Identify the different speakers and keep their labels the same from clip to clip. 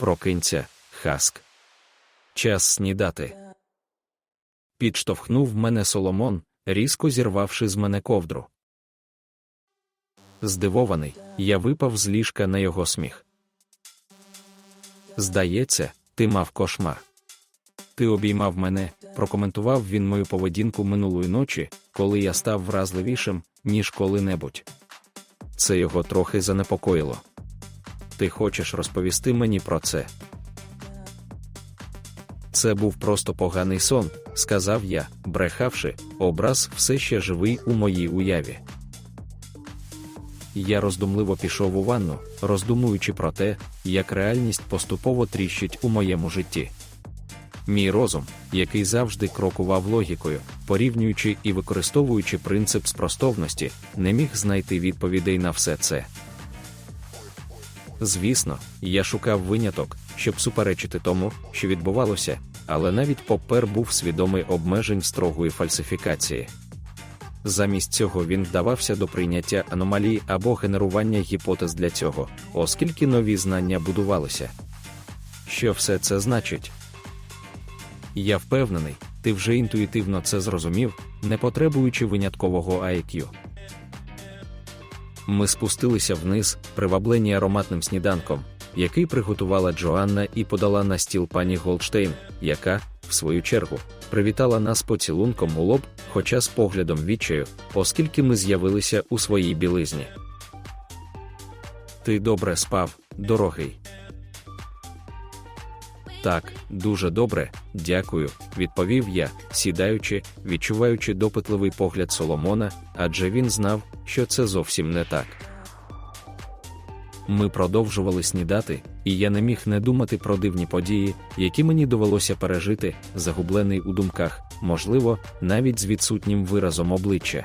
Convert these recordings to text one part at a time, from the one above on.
Speaker 1: прокинься, хаск. Час снідати. Підштовхнув мене Соломон, різко зірвавши з мене ковдру. Здивований, я випав з ліжка на його сміх. Здається, ти мав кошмар. Ти обіймав мене, прокоментував він мою поведінку минулої ночі, коли я став вразливішим, ніж коли-небудь. Це його трохи занепокоїло. Ти хочеш розповісти мені про це? Це був просто поганий сон, сказав я, брехавши, образ все ще живий у моїй уяві. Я роздумливо пішов у ванну, роздумуючи про те, як реальність поступово тріщить у моєму житті. Мій розум, який завжди крокував логікою, порівнюючи і використовуючи принцип спростовності, не міг знайти відповідей на все це. Звісно, я шукав виняток, щоб суперечити тому, що відбувалося, але навіть Поппер був свідомий обмежень строгої фальсифікації. Замість цього він вдавався до прийняття аномалій або генерування гіпотез для цього, оскільки нові знання будувалися. Що все це значить? Я впевнений, ти вже інтуїтивно це зрозумів, не потребуючи виняткового IQ. Ми спустилися вниз, приваблені ароматним сніданком, який приготувала Джоанна і подала на стіл пані Голдштейн, яка, в свою чергу, привітала нас поцілунком у лоб, хоча з поглядом відчаю, оскільки ми з'явилися у своїй білизні. Ти добре спав, дорогий. Так, дуже добре, дякую, відповів я, сідаючи, відчуваючи допитливий погляд Соломона, адже він знав, що це зовсім не так. Ми продовжували снідати, і я не міг не думати про дивні події, які мені довелося пережити, загублений у думках, можливо, навіть з відсутнім виразом обличчя.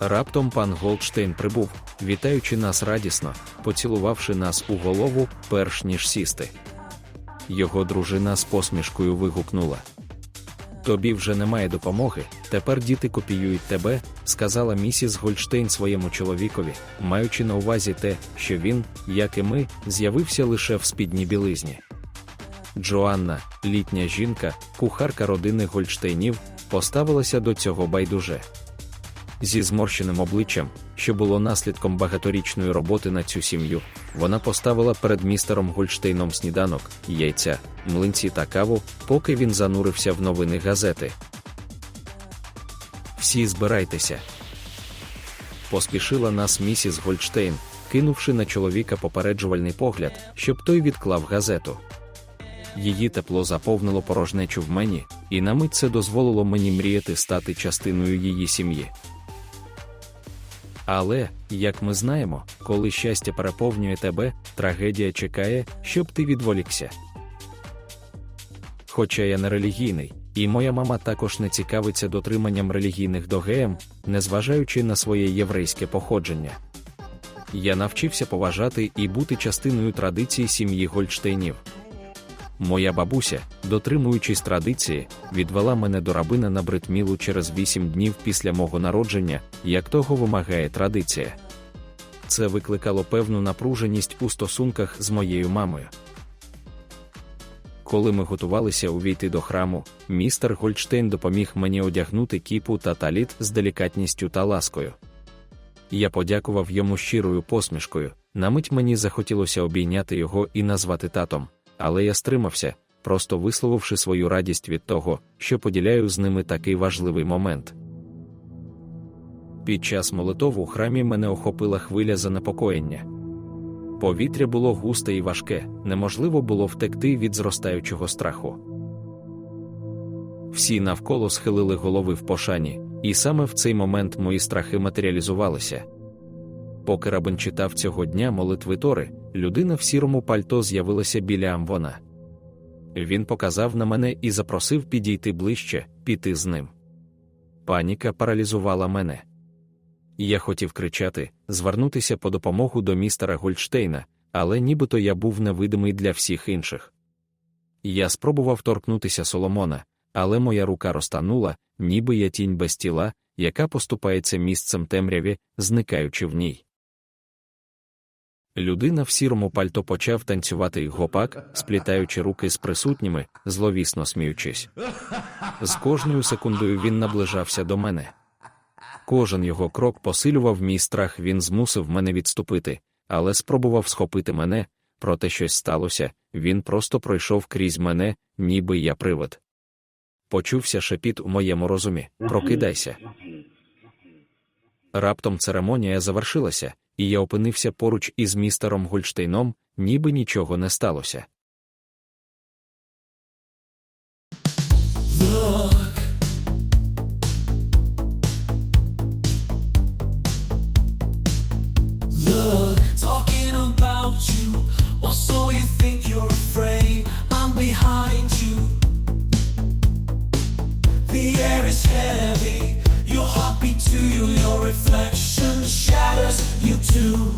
Speaker 1: Раптом пан Голдштейн прибув, вітаючи нас радісно, поцілувавши нас у голову, перш ніж сісти. Його дружина з посмішкою вигукнула. Тобі вже немає допомоги, тепер діти копіюють тебе, сказала місіс Гольштейн своєму чоловікові, маючи на увазі те, що він, як і ми, з'явився лише в спідній білизні. Джоанна, літня жінка, кухарка родини Гольштейнів, поставилася до цього байдуже. Зі зморщеним обличчям, що було наслідком багаторічної роботи на цю сім'ю, вона поставила перед містером Гольштейном сніданок, яйця, млинці та каву, поки він занурився в новини газети. Всі збирайтеся. Поспішила нас місіс Гольштейн, кинувши на чоловіка попереджувальний погляд, щоб той відклав газету. Її тепло заповнило порожнечу в мені, і на мить це дозволило мені мріяти стати частиною її сім'ї. Але, як ми знаємо, коли щастя переповнює тебе, трагедія чекає, щоб ти відволікся. Хоча я не релігійний, і моя мама також не цікавиться дотриманням релігійних догеєм, незважаючи на своє єврейське походження. Я навчився поважати і бути частиною традиції сім'ї Гольштейнів. Моя бабуся, дотримуючись традиції, відвела мене до рабина на бритмілу через вісім днів після мого народження, як того вимагає традиція. Це викликало певну напруженість у стосунках з моєю мамою. Коли ми готувалися увійти до храму, містер Гольдштейн допоміг мені одягнути кіпу та таліт з делікатністю та ласкою. Я подякував йому щирою посмішкою, на мить мені захотілося обійняти його і назвати татом але я стримався, просто висловивши свою радість від того, що поділяю з ними такий важливий момент. Під час молитов у храмі мене охопила хвиля занепокоєння. Повітря було густе і важке, неможливо було втекти від зростаючого страху. Всі навколо схилили голови в пошані, і саме в цей момент мої страхи матеріалізувалися. Поки рабин читав цього дня молитви Тори, людина в сірому пальто з'явилася біля Амвона. Він показав на мене і запросив підійти ближче, піти з ним. Паніка паралізувала мене. Я хотів кричати, звернутися по допомогу до містера Гольдштейна, але нібито я був невидимий для всіх інших. Я спробував торкнутися Соломона, але моя рука розтанула, ніби я тінь без тіла, яка поступається місцем темряві, зникаючи в ній. Людина в сірому пальто почав танцювати гопак, сплітаючи руки з присутніми, зловісно сміючись. З кожною секундою він наближався до мене. Кожен його крок посилював мій страх, він змусив мене відступити, але спробував схопити мене, проте щось сталося, він просто пройшов крізь мене, ніби я привид. Почувся шепіт у моєму розумі Прокидайся. Раптом церемонія завершилася, і я опинився поруч із містером Гольштейном, ніби нічого не сталося.
Speaker 2: reflection You.